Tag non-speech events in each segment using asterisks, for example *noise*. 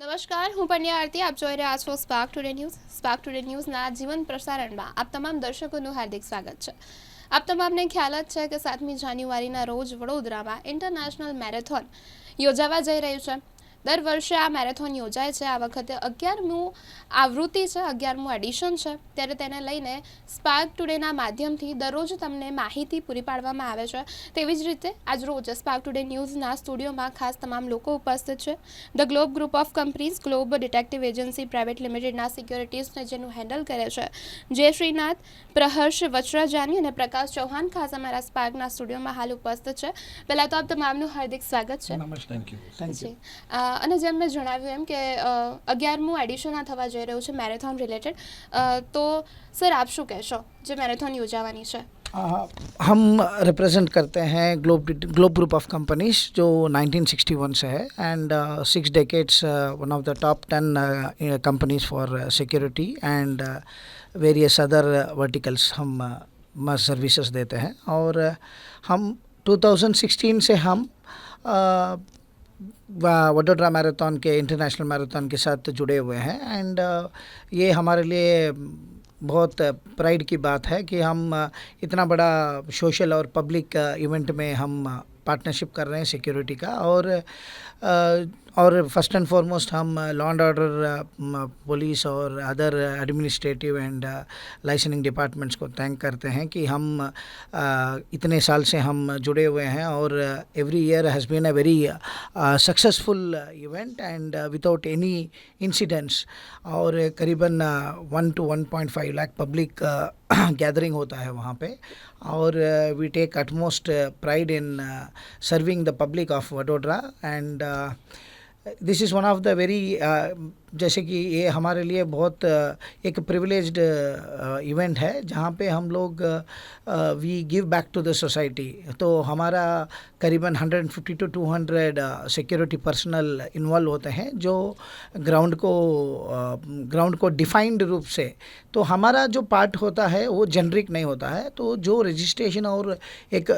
નમસ્કાર, હું પન્યા આરતી, આપ જોઈ રહ્યા છો Spark Today News Spark Today ન્યૂઝના જીવન પ્રસારણમાં આપ તમામ દર્શકોનું હાર્દિક સ્વાગત છે. આપ તમામને ખ્યાલ જ છે કે સાતમી જાન્યુઆરીના રોજ વડોદરામાં ઇન્ટરનેશનલ મેરેથોન યોજાવા જઈ રહ્યું છે. દર વર્ષે આ મેરેથોન યોજાય છે. આ વખતે અગિયારમું આવૃત્તિ છે અગિયારમું એડિશન છે. ત્યારે તેને લઈને સ્પાર્ક ટુડેના માધ્યમથી દરરોજ તમને માહિતી પૂરી પાડવામાં આવે છે. તેવી જ રીતે આજ રોજ સ્પાર્ક ટુડે ન્યૂઝના સ્ટુડિયોમાં ખાસ તમામ લોકો ઉપસ્થિત છે. The Globe group of companies Globe detective agency private લિમિટેડના સિક્યોરિટીઝને જેનું હેન્ડલ કરે છે. જય શ્રીનાથ પ્રહર્ષ વચરાજાની અને પ્રકાશ ચૌહાણ ખાસ અમારા સ્પાર્કના સ્ટુડિયોમાં હાલ ઉપસ્થિત છે. પહેલાં તો આપ તમામનું હાર્દિક સ્વાગત છે. નમસ્તે થેન્ક યુ થેન્ક જી. અ, અને જેમ મેં જણાવ્યું એમ કે અ, અગિયારમું એડિશન આ થવા જઈ રહ્યું છે મેરેથોન રિલેટેડ તો સર આપ શું કહેશો જે મેરેથોન યોજાવાની છે हम रिप्रेजेंट करते हैं globe globe group of companies जो 1961 से है and six decades one of the top ten companies for security and various other verticals हम uh, सर्विसेज देते हैं और uh, हम 2016 से हम uh, वा- वडोदरा मैराथन के इंटरनेशनल मैराथन के साथ जुड़े हुए हैं। एंड ये हमारे लिए बहुत प्राइड की बात है कि हम इतना बड़ा सोशल और पब्लिक इवेंट में हम पार्टनरशिप कर रहे हैं सिक्योरिटी का। और और फ़र्स्ट एंड फॉरमोस्ट हम लॉ एंड ऑर्डर पुलिस और other administrative and licensing departments को थैंक करते हैं कि हम अ, इतने साल से हम जुड़े हुए हैं और every year has been a very successful event and without any incidents और करीबन one two one point five lakh public gathering होता है वहाँ पे और we take utmost pride in serving the public of Vadodara and this is one of the very uh, जैसे कि ये हमारे लिए बहुत एक प्रिविलेज्ड इवेंट है, जहाँ पे हम लोग we give back to the society तो हमारा करीबन 150 टू 200 सिक्योरिटी पर्सनल इन्वॉल्व होते हैं, जो ग्राउंड को ग्राउंड को डिफाइंड रूप से। तो हमारा जो पार्ट होता है, वो जेनरिक नहीं होता है। तो जो रजिस्ट्रेशन और एक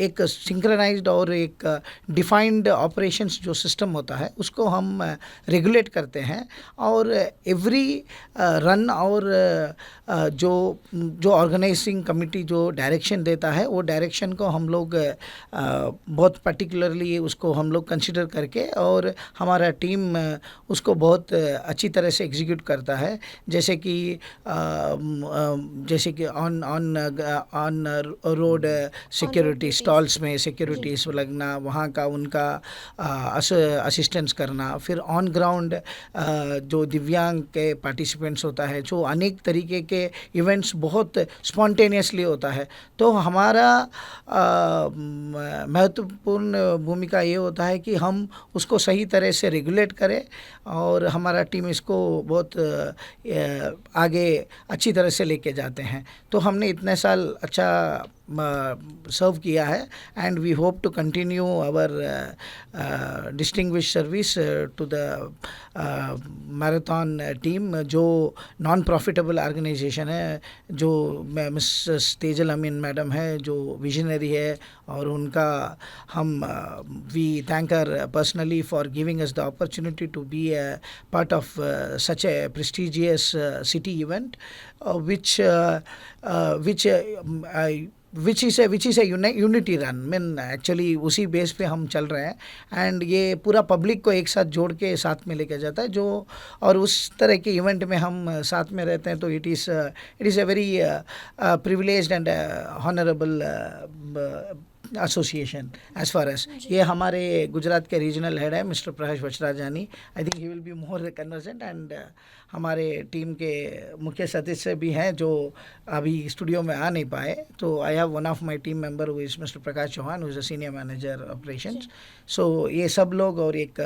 एक सिंक्रनाइज्ड और एक डिफाइंड ऑपरेशंस जो सिस्टम होता है, उसको हम रेगुलेट करते हैं। और एवरी रन और जो जो ऑर्गेनाइजिंग कमिटी जो डायरेक्शन देता है वो डायरेक्शन को हम लोग बहुत पर्टिकुलरली उसको हम लोग कंसिडर करके और हमारा टीम उसको बहुत अच्छी तरह से एग्जीक्यूट करता है। जैसे कि म, अ, जैसे कि on on on road security stalls में सिक्योरिटीज लगना वहाँ का उनका असिस्टेंस करना फिर ऑन ग्राउंड जो दिव्यांग के पार्टिसिपेंट्स होता है, जो अनेक तरीके के इवेंट्स बहुत स्पॉन्टेनियसली होता है। तो हमारा महत्वपूर्ण भूमिका ये होता है कि हम उसको सही तरह से रेगुलेट करें और हमारा टीम इसको बहुत आगे अच्छी तरह से लेके जाते हैं। तो हमने इतने साल अच्छा सर्व किया है and we hope to continue our distinguish service to the marathon team जो नॉन प्रॉफिटेबल ऑर्गेनाइजेशन है जो मिस तेजल अमीन मैडम है जो विजनरी है और उनका हम we thank her personally for giving us the opportunity to be a part of such a uh, which uh, um, I, which is a which is a unity run mean actually उसी base पे हम चल रहे हैं। And ये पूरा public को एक साथ जोड़ के साथ में लेके जाता है, जो, और उस तरह के इवेंट में हम साथ में रहते हैं तो it is it is a very privilege and honourable association as far as ये हमारे गुजरात के रीजनल हेड है Mister Prakash Vachrajani I think he will be more convergent and हमारे टीम के मुख्य सदस्य भी हैं जो अभी स्टूडियो में आ नहीं पाए। तो I have one of my team member who is Mister Prakash Chauhan who is a senior manager operation so ये सब लोग और एक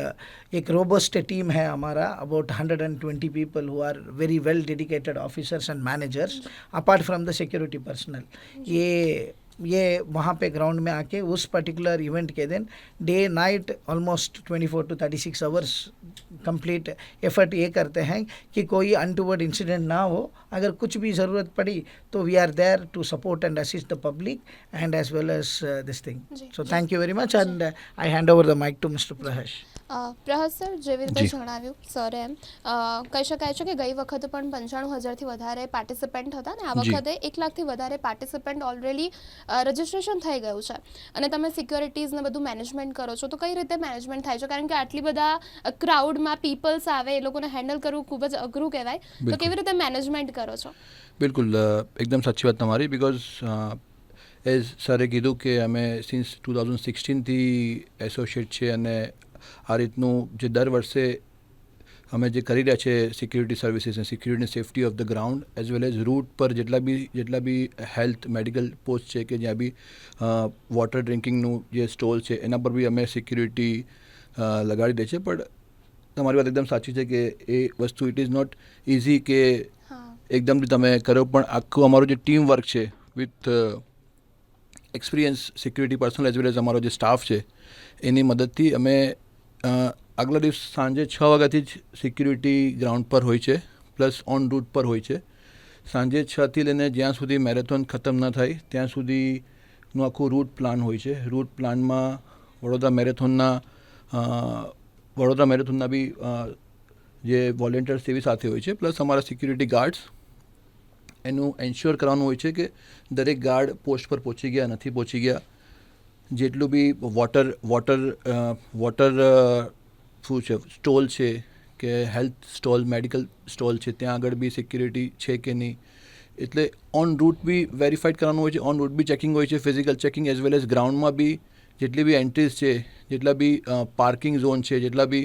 एक रोबस्ट टीम है हमारा about 120 people who are very well dedicated officers and managers apart from the security personnel ये ये वहाँ पे ग्राउंड में आके उस पर्टिकुलर इवेंट के दिन day night almost 24 to 36 hours complete effort ये करते हैं कि कोई अनटूवर्ड इंसिडेंट ना हो। अगर कुछ भी ज़रूरत पड़ी तो we are there to support and assist the public and as well as this thing so thank you very much and I hand over the mic to Mister Praharsh uh, Prahas sir જેવી રીતે જણાવ્યું sir એમ. કહી શકાય છે કે ગઈ વખત પણ પંચાણું હજારથી વધારે પાર્ટિસિપન્ટ હતા ને આ વખતે એક લાખથી વધારે પાર્ટિસિપન્ટ ઓલરેડી રજિસ્ટ્રેશન થઈ ગયું છે. અને તમે સિક્યોરિટીઝ ને બધું મેનેજમેન્ટ કરો છો તો કઈ રીતે મેનેજમેન્ટ થાય છે? કારણ કે આટલી બધા ક્રાઉડમાં પીપલ્સ આવે એ લોકોને હેન્ડલ કરવું ખૂબ જ અઘરું કહેવાય. તો કેવી રીતે મેનેજમેન્ટ કરો છો? બિલકુલ એકદમ સાચી વાત તમારી બિકોઝ એઝ સરે કીધું કે અમે સિન્સ ટુ થાઉઝન્ડ સિક્સટીનથી એસોસિએટ છે અને આ રીતનું જે દર વર્ષે અમે જે કરી રહ્યા છે સિક્યુરિટી સર્વિસીસ અને security safety of the ground as well as route પર જેટલા બી જેટલા બી હેલ્થ મેડિકલ પોસ્ટ છે કે જ્યાં બી વોટર ડ્રિંકિંગનું જે સ્ટોલ છે એના પર બી અમે સિક્યુરિટી લગાડી દે છે. પણ તમારી વાત એકદમ સાચી છે કે એ વસ્તુ ઇટ ઇઝ નોટ ઇઝી કે એકદમ એકદમથી તમે કરો પણ આખું અમારું જે ટીમ વર્ક છે with experience security personnel as well as અમારો જે સ્ટાફ છે, એની મદદથી અમે આગલા દિવસ સાંજે છ વાગ્યાથી જ સિક્યુરિટી ગ્રાઉન્ડ પર હોય છે પ્લસ ઓન રૂટ પર હોય છે. સાંજે છથી લઈને જ્યાં સુધી મેરેથોન ખતમ ન થાય, ત્યાં સુધીનું આખું રૂટ પ્લાન હોય છે. રૂટ પ્લાનમાં વડોદરા મેરેથોનના વડોદરા મેરેથોનના બી જે વોલેન્ટિયર્સ એવી સાથે હોય છે પ્લસ અમારા સિક્યુરિટી ગાર્ડ્સ એનું એન્શ્યોર કરવાનું હોય છે કે દરેક ગાર્ડ પોસ્ટ પર પહોંચી ગયા, નથી પહોંચી ગયા. જેટલું બી વોટર વોટર વોટર શું છે સ્ટોલ છે કે હેલ્થ સ્ટોલ મેડિકલ સ્ટોલ છે, ત્યાં આગળ બી સિક્યુરિટી છે કે નહીં? એટલે ઓન રૂટ બી વેરીફાઈડ કરવાનું હોય છે ઓન રૂટ બી ચેકિંગ હોય છે physical checking as well as ગ્રાઉન્ડમાં બી જેટલી બી એન્ટ્રીઝ છે, જેટલા બી પાર્કિંગ ઝોન છે, જેટલા બી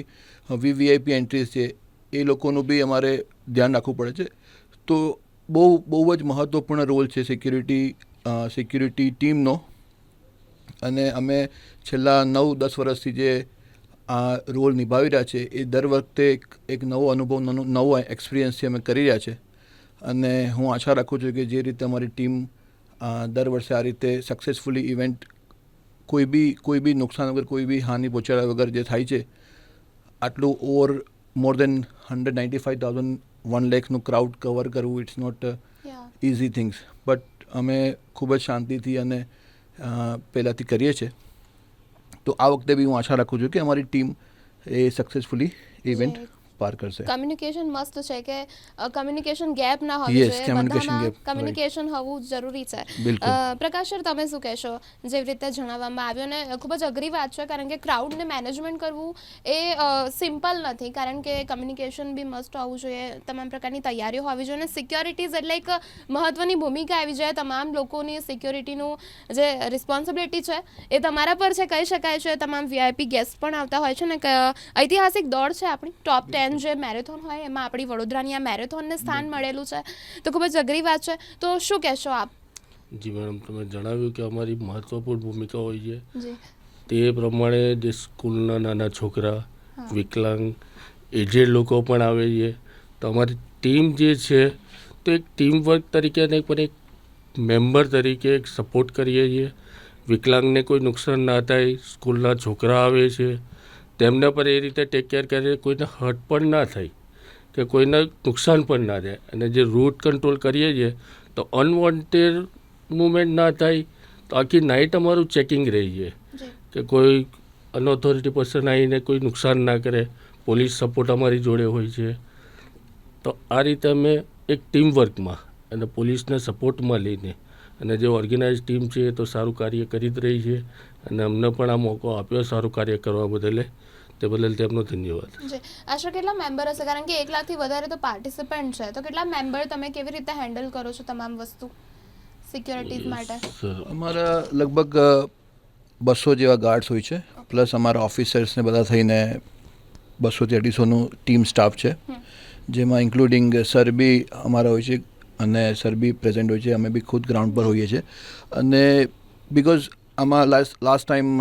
વીવીઆઈપી એન્ટ્રીઝ છે, એ લોકોનું બી અમારે ધ્યાન રાખવું પડે છે. તો બહુ બહુ જ મહત્ત્વપૂર્ણ રોલ છે સિક્યુરિટી સિક્યુરિટી ટીમનો અને અમે છેલ્લા નવ, દસ વર્ષથી જે આ રોલ નિભાવી રહ્યા છે, એ દર વખતે એક એક નવો અનુભવ નવો- એક્સપિરિયન્સથી અમે કરી રહ્યા છે. અને હું આશા રાખું છું કે જે રીતે અમારી ટીમ દર વર્ષે આ રીતે સક્સેસફુલી ઇવેન્ટ કોઈ બી કોઈ બી નુકસાન વગર, કોઈ બી હાનિ પહોંચાડ્યા વગર જે થાય છે, આટલું over more than hundred ninety five thousand one લેખનું crowd cover કરવું it's not easy things but અમે ખૂબ જ શાંતિથી અને પહેલાંથી કરીએ છીએ. તો આ વખતે બી હું આશા રાખું છું કે અમારી ટીમ એ સક્સેસફુલી ઇવેન્ટ. પાર કરશે કમ્યુનિકેશન મસ્ત છે કે કમ્યુનિકેશન ગેપ ના હોવી જોઈએ કમ્યુનિકેશન ગેપ કમ્યુનિકેશન હોવું જરૂરી છે પ્રકાશ સર તમે શું કહેશો જેવી રીતે જણાવવામાં આવ્યું અને ખૂબ જ અઘરી વાત છે કારણ કે ક્રાઉડને મેનેજમેન્ટ કરવું એ સિમ્પલ નથી કારણ કે કમ્યુનિકેશન બી મસ્ટ હોવું જોઈએ તમામ પ્રકારની તૈયારીઓ હોવી જોઈએ અને સિક્યોરિટીઝ એટલે એક મહત્વની ભૂમિકા આવી જાય તમામ લોકોની સિક્યોરિટીનું જે રિસ્પોન્સિબિલિટી છે એ તમારા પર છે કહી શકાય છે તમામ વીઆઈપી ગેસ્ટ પણ આવતા હોય છે ને ઐતિહાસિક દોડ છે આપણી ટોપ ટેન જે મેરેથોન હોય એમાં આપણી વડોદરાની આ મેરેથોનને સ્થાન મળેલું છે. તો ખૂબ જ અઘરી વાત છે. તો શું કહેશો આપ? જી મેડમ તમે જણાવ્યું કે અમારી મહત્ત્વપૂર્ણ ભૂમિકા હોય છે. તે પ્રમાણે જે સ્કૂલના નાના છોકરા વિકલાંગ એજેડ લોકો પણ આવે છે તો અમારી ટીમ જે છે તો એક ટીમ વર્ક તરીકે અને પણ એક મેમ્બર તરીકે એક સપોર્ટ કરીએ છીએ. વિકલાંગને કોઈ નુકસાન ના થાય સ્કૂલના છોકરા આવે છે તેમને પણ એ રીતે ટેક કેર કરે કોઈને હર્ટ પણ ના થાય કે કોઈને નુકસાન પણ ના થાય અને જે રૂટ કંટ્રોલ કરીએ છીએ તો અનવોન્ટેડ મુવમેન્ટ ના થાય તો આખી નાઇટ અમારું ચેકિંગ રહી છે. કે કોઈ અનઓથોરિટી પર્સન આવીને કોઈ નુકસાન ના કરે પોલીસ સપોર્ટ અમારી જોડે હોય છે. તો આ રીતે અમે એક ટીમ વર્કમાં અને પોલીસને સપોર્ટમાં લઈને અને જે ઓર્ગેનાઇઝ ટીમ છે એ તો સારું કાર્ય કરી જ રહી છે. અને અમને પણ આ મોકો આપ્યો સારું કાર્ય કરવા બદલે. તે બદલ તેમનો ધન્યવાદ. જી. આશરે કેટલા મેમ્બર હશે? કારણ કે એક લાખથી વધારે તો પાર્ટિસિપન્ટ છે. તો કેટલા મેમ્બર તમે કેવી રીતે હેન્ડલ કરો છો તમામ વસ્તુ સિક્યોરિટીઝ માટે? અમારા લગભગ બસો જેવા ગાર્ડ્સ હોય છે. પ્લસ અમારા ઓફિસર્સને બધા થઈને બસોથી અઢીસોનું ટીમ સ્ટાફ છે. જેમાં ઇન્ક્લુડિંગ સર બી અમારા હોય છે અને સર બી પ્રેઝન્ટ હોય છે. અમે બી ખુદ ગ્રાઉન્ડ પર હોઈએ છીએ. અને બિકોઝ આમાં last last time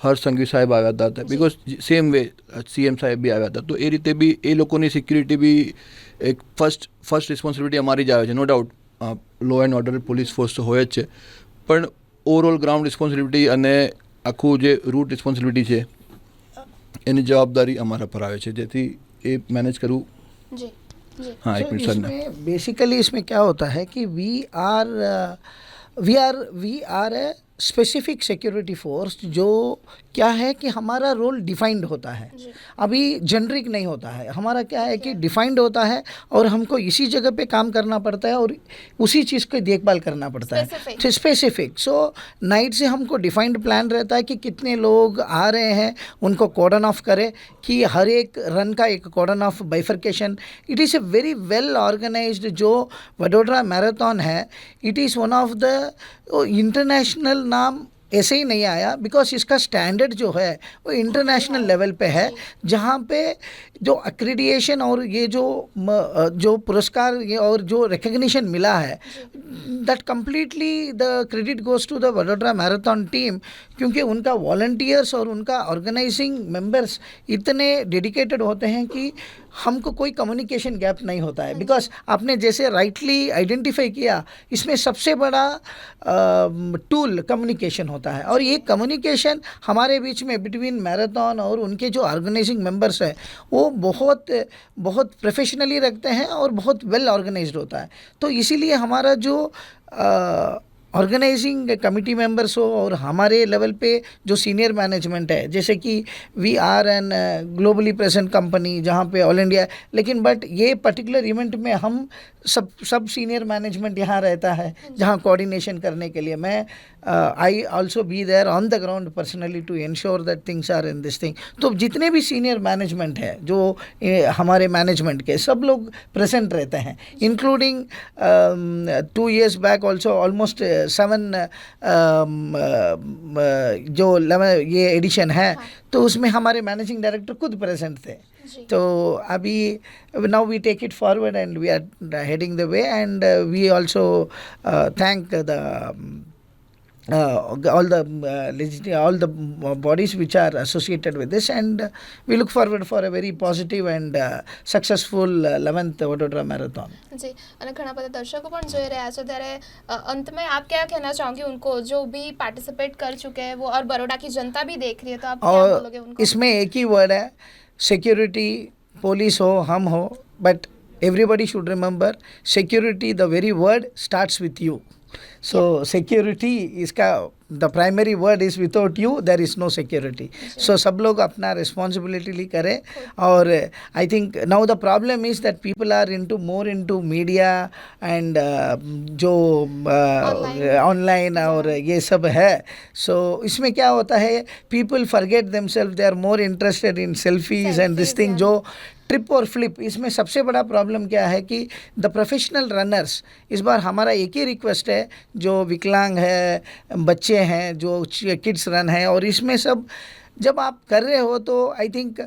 Harsh Sanghavi સાહેબ આવ્યા હતા બિકોઝ સેમ વે સીએમ સાહેબ બી આવ્યા હતા તો એ રીતે બી એ લોકોની સિક્યુરિટી બી એક ફર્સ્ટ ફર્સ્ટ રિસ્પોન્સિબિલિટી અમારી જ આવે છે no doubt law and order police force તો હોય જ છે પણ ઓવરઓલ ગ્રાઉન્ડ રિસ્પોન્સિબિલિટી અને આખું જે રૂટ રિસ્પોન્સિબિલિટી છે એની જવાબદારી અમારા પર આવે છે જેથી એ મેનેજ કરવું જી જી हाँ एक So, मिनट सर इसमें बेसिकली इसमें क्या होता है कि we are we are we are a specific security force जो क्या है कि हमारा रोल डिफाइंड होता है। अभी जेनरिक नहीं होता है। हमारा क्या है कि डिफाइंड होता है और हमको इसी जगह पे काम करना पड़ता है और उसी चीज़ की देखभाल करना पड़ता. है। स्पेसिफिक सो नाइट से हमको डिफाइंड प्लान रहता है कि कितने लोग आ रहे हैं उनको कॉर्डन ऑफ़ करें कि हर एक रन का एक cordon of bifurcation it is a very well organise जो वडोदरा मैराथन है it is one of the international नाम ऐसे ही नहीं आया बिकॉज़ इसका स्टैंडर्ड जो है, वो इंटरनेशनल लेवल पे है, जहाँ पे जो अक्रेडिएशन और ये जो जो पुरस्कार ये और जो रिकग्निशन मिला है that completely the credit goes to the Vadodara marathon team क्योंकि उनका वॉल्टियर्स और उनका ऑर्गेनाइजिंग मेंबर्स इतने डेडिकेटेड होते हैं कि हमको कोई कम्युनिकेशन गैप नहीं होता है। बिकॉज़ आपने जैसे राइटली आइडेंटिफाई किया, इसमें सबसे बड़ा टूल कम्युनिकेशन होता है। और ये कम्युनिकेशन हमारे बीच में बिटवीन मैराथन और उनके जो ऑर्गेनाइजिंग मेंबर्स हैं, वो बहुत बहुत प्रोफेशनली रखते हैं और बहुत वेल ऑर्गेनाइज होता है। तो इसीलिए हमारा जो ऑर्गेनाइजिंग कमिटी मेंबर्स हो और हमारे लेवल पे जो सीनियर मैनेजमेंट है, जैसे कि we are an globally present company जहाँ पे ऑल इंडिया लेकिन बट ये पर्टिकुलर इवेंट में हम सब सब सीनियर मैनेजमेंट यहाँ रहता है, जहाँ कोऑर्डिनेशन करने के लिए। मैं I also be there on the ground personally to ensure that things are in this thing तो जितने भी सीनियर मैनेजमेंट है, जो हमारे मैनेजमेंट के, सब लोग प्रेजेंट रहते हैं including two years back also almost seven जो 11 ये एडिशन है तो उसमें हमारे मैनेजिंग डायरेक्टर खुद प्रेजेंट थे। तो अभी now we take it forward and we are heading the way and we also thank the uh, all the uh, legit- all the uh, bodies which are associated with this and uh, we look forward for a very positive and uh, successful uh, 11th Vadodara marathon जी અને ઘણા બધા દર્શકો પણ જોઈ રહ્યા છે ત્યારે अ, अंत में आप क्या कहना चाहोगे उनको जो भी पार्टिसिपेट कर चुके हैं वो और बड़ौदा की जनता भी देख रही है तो आप क्या बोलोगे और उनको इसमें एक ही वर्ड है सिक्योरिटी पुलिस हो हम हो but everybody should remember security the very word starts with you so security इसका the primary word is without you there is no security so सब लोग अपना रिस्पॉन्सिबिलिटी करें और I think now the problem is that people are into more into media and जो online uh, और ये सब है सो so, इसमें क्या होता है people forget them self they are more interested in selfies and this thing जो ट्रिप और फ्लिप, इसमें सबसे बड़ा प्रॉब्लम क्या है कि द प्रोफेशनल रनर्स, इस बार हमारा एक ही रिक्वेस्ट है, जो विकलांग है, बच्चे हैं, जो किड्स रन हैं, और इसमें सब, जब आप कर रहे हो तो I think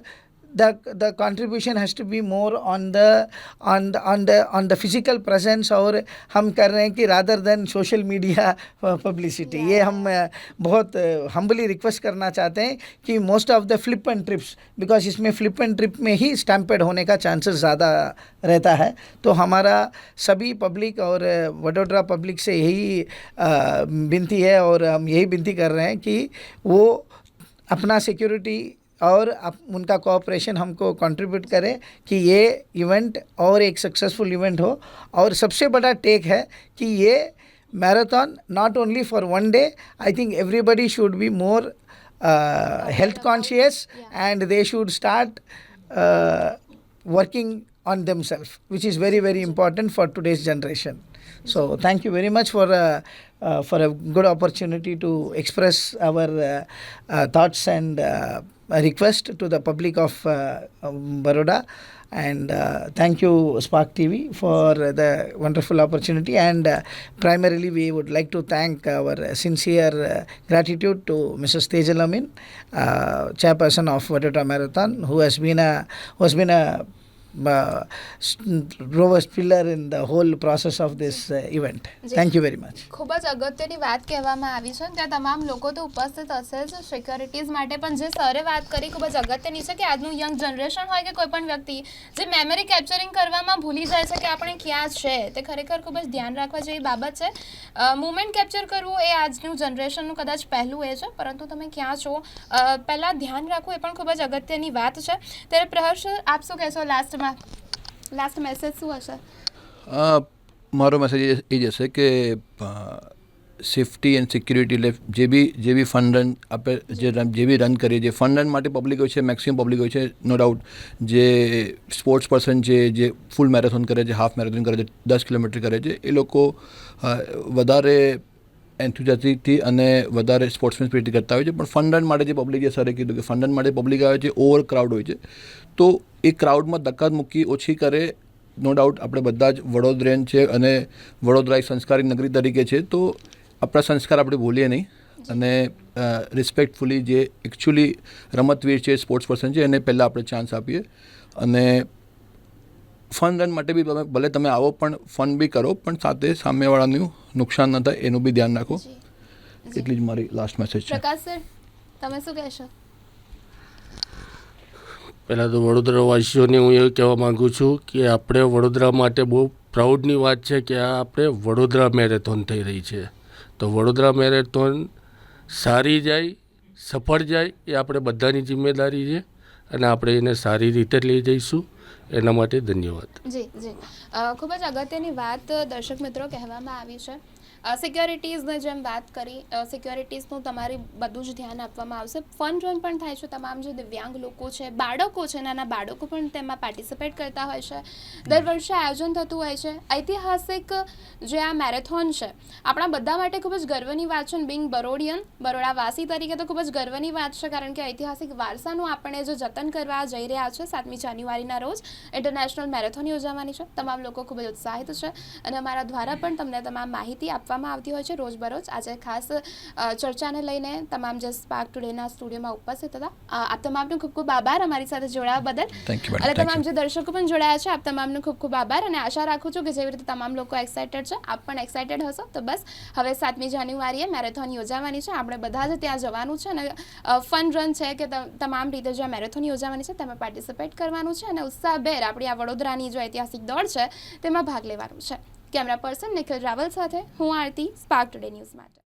the the contribution has to be more on the on the on the on the physical presence और हम कर रहे हैं कि rather than social media *laughs* publicity. ये हम uh, बहुत हम्बली रिक्वेस्ट करना चाहते हैं कि most of the flip and trips because इसमें फ्लिप एंड ट्रिप में ही स्टैम्पेड होने का चांसेस ज़्यादा रहता है। तो हमारा सभी पब्लिक और uh, वडोदरा पब्लिक से यही uh, विनती है और हम यही विनती कर रहे हैं कि वो अपना सिक्योरिटी और आप उनका कोऑपरेशन हमको कंट्रीब्यूट करें कि ये इवेंट और एक सक्सेसफुल इवेंट हो। और सबसे बड़ा टेक है कि ये marathon not only for one day I think everybody should be more health conscious and they should start working on them self which is very very important for today's generation so thank you very much for for a good opportunity to express our thoughts and request to the public of uh, um, Baroda. And uh, thank you, Spark TV, for the wonderful opportunity. And uh, primarily, we would like to thank our sincere uh, gratitude to Mrs. Tejal Amin, uh, chairperson of Vadota Marathon, who has been a who has been a uh, pillar in the whole process of this event thank you very much ખૂબ જ અગત્યની વાત કહેવામાં આવી છે ત્યાં તમામ લોકો તો ઉપસ્થિત હશે જ સિક્યોરિટીઝ માટે. પણ જે સરે વાત કરી ખૂબ જ અગત્યની છે કે આજનું યંગ જનરેશન હોય કે કોઈ પણ વ્યક્તિ જે મેમરી કેપ્ચરિંગ કરવામાં ભૂલી જાય છે કે આપણે ક્યાં છે તે ખરેખર ખૂબ જ ધ્યાન રાખવા જેવી બાબત છે. મુમેન્ટ કેપ્ચર કરવું એ આજનું જનરેશનનું કદાચ પહેલું એ છે પરંતુ તમે ક્યાં છો પહેલાં ધ્યાન રાખવું એ પણ ખૂબ જ અગત્યની વાત છે. ત્યારે પ્રહર્ષ આપ શું કહેશો લાસ્ટમાં લાસ્ટ મેસેજ શું હશે? મારો મેસેજ એ જ હશે કે સેફટી એન્ડ સિક્યુરિટી લેફ જે બી જે બી ફંડ રન આપણે જે રન જે બી રન કરીએ છીએ ફંડ રન માટે પબ્લિક હોય છે મેક્સિમમ પબ્લિક હોય છે નો ડાઉટ જે સ્પોર્ટ્સ પર્સન છે, જે ફૂલ મેરેથોન કરે છે હાફ મેરેથોન કરે છે, દસ કિલોમીટર કરે છે, એ લોકો વધારે એન્થુજાથી અને વધારે સ્પોર્ટ્સમેન સ્પિરિટથી કરતા હોય છે. પણ ફંડન માટે જે પબ્લિક જે સરે કીધું કે ફંડન માટે પબ્લિક આવે છે ઓવર ક્રાઉડ હોય છે. તો એ ક્રાઉડમાં ધક્કા મૂકી ઓછી કરે નો ડાઉટ આપણે બધા જ વડોદરેન છે અને વડોદરા એક સંસ્કારી નગરી તરીકે છે. તો આપણા સંસ્કાર આપણે ભૂલીએ નહીં. અને રિસ્પેક્ટફુલી જે એકચ્યુઅલી રમતવીર છે સ્પોર્ટ્સ પર્સન છે એને પહેલાં આપણે ચાન્સ આપીએ. અને ફન રન માટે બી તમે ભલે તમે આવો પણ ફન બી કરો પણ સાથે સામેવાળાનું નુકસાન ન થાય એનું બી ધ્યાન રાખો. એટલી જ મારી લાસ્ટ મેસેજ છે. પ્રકાશ સર તમે શું કહેશો? પહેલાં તો વડોદરાવાસીઓને હું એવું કહેવા માગું છું કે આપણે વડોદરા માટે બહુ પ્રાઉડની વાત છે કે આ આપણે વડોદરા મેરેથોન થઈ રહી છે. તો વડોદરા મેરેથોન સારી જાય સફળ જાય એ આપણે બધાની જિમ્મેદારી છે. અને આપણે એને સારી રીતે લઈ જઈશું. એના માટે ધન્યવાદ. જી જી. ખૂબ જ અગત્યની વાત દર્શક મિત્રો કહેવામાં આવી છે. સિક્યોરિટીઝની જેમ વાત કરી સિક્યોરિટીઝનું તમારી બધું જ ધ્યાન આપવામાં આવશે. ફન રન પણ થાય છે. તમામ જે દિવ્યાંગ લોકો છે, બાળકો છે, નાના બાળકો પણ તેમાં પાર્ટિસિપેટ કરતા હોય છે. દર વર્ષે આયોજન થતું હોય છે. ઐતિહાસિક જે આ મેરેથોન છે, આપણા બધા માટે ખૂબ જ ગર્વની વાત છે. બિંગ બરોડિયન બરોડાવાસી તરીકે તો ખૂબ જ ગર્વની વાત છે, કારણ કે ઐતિહાસિક વારસાનું આપણે જો જતન કરવા જઈ રહ્યા છે સાતમી જાન્યુઆરીના રોજ ઇન્ટરનેશનલ મેરેથોન યોજાવાની છે. તમામ લોકો ખૂબ જ ઉત્સાહિત છે. અને અમારા દ્વારા પણ તમને તમામ માહિતી આપવામાં આવતી હોય છે રોજબરોજ. આજે ખાસ ચર્ચાને લઈને તમામ જે સ્પાર્ક ટુડેના સ્ટુડિયોમાં ઉપસ્થિત હતા. આપ તમામનો ખૂબ ખૂબ આભાર અમારી સાથે જોડાવા બદલ. અને તમામ જે દર્શકો પણ જોડાયા છે આપ તમામનો ખૂબ ખૂબ આભાર અને આશા રાખું છું કે જેવી રીતે તમામ લોકો એક્સાઇટેડ છે આપ પણ એક્સાઇટેડ હશો. તો બસ હવે સાતમી જાન્યુઆરીએ મેરેથોન યોજાવાની છે. આપણે બધા જ ત્યાં જવાનું છે અને ફન રન છે કે તમામ રીતે જે મેરેથોન યોજાવાની છે તેમાં પાર્ટિસિપેટ કરવાનું છે અને ઉત્સાહભેર આપણી આ વડોદરાની જે ઐતિહાસિક દોડ છે તેમાં ભાગ લેવાનું છે. કેમેરા પર્સન નિખિલ રાવલ સાથે હું આરતી સ્પાર્ક ટુડે ન્યૂઝ માટે.